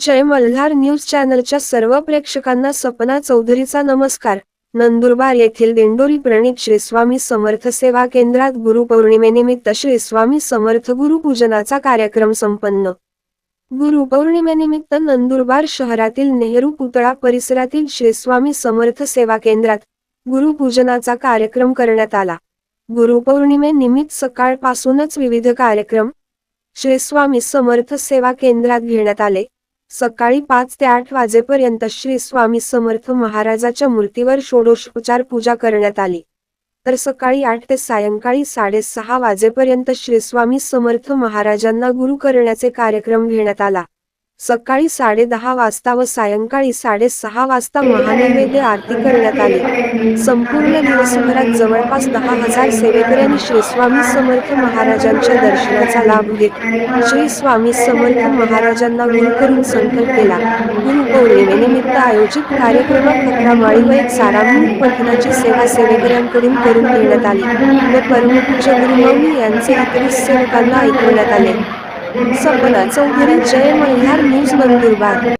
जय Malhar news चॅनलच्या सर्व प्रेक्षकांना सपना चौधरीचा नमस्कार. नंदुरबार येथील दिंडोरी प्रणित श्रीस्वामी समर्थ सेवा केंद्रात गुरुपौर्णिमेनिमित्त श्रीस्वामी समर्थ गुरु पूजनाचा कार्यक्रम संपन्न. गुरुपौर्णिमेनिमित्त नंदुरबार शहरातील नेहरू पुतळा परिसरातील श्रीस्वामी समर्थ सेवा केंद्रात गुरुपूजनाचा कार्यक्रम करण्यात आला. गुरुपौर्णिमेनिमित्त सकाळपासूनच विविध कार्यक्रम श्री स्वामी समर्थ सेवा केंद्रात घेण्यात आले. सकाळी पाच ते आठ वाजेपर्यंत श्री स्वामी समर्थ महाराजाच्या मूर्तीवर षोडोषोपचार पूजा करण्यात आली. तर सकाळी आठ ते सायंकाळी साडेसहा वाजेपर्यंत श्री स्वामी समर्थ महाराजांना गुरु करण्याचे कार्यक्रम घेण्यात आला. सकाळी साडे दहा वाजता व सायंकाळी साडेसहा वाजता महानैवेद्य आरती करण्यात आली. संपूर्ण दिवसभरात जवळपास दहा हजार सेवेकऱ्यांनी श्री स्वामी समर्थ महाराजांच्या दर्शनाचा लाभ घेत श्री स्वामी समर्थ महाराजांना गुरु करून संकल्प केला. गुरुपौर्णिमेनिमित्त आयोजित कार्यक्रमात अकरा माळी व एक सारामृत पठणाची सेवा सेवेकऱ्यांकडून करून घेण्यात आली व परमपूज्य गुरुमौनी यांचे इतर सेवकांना ऐकवण्यात आले. सपना चौधरी जय मल्हार न्यूज नंदुरबार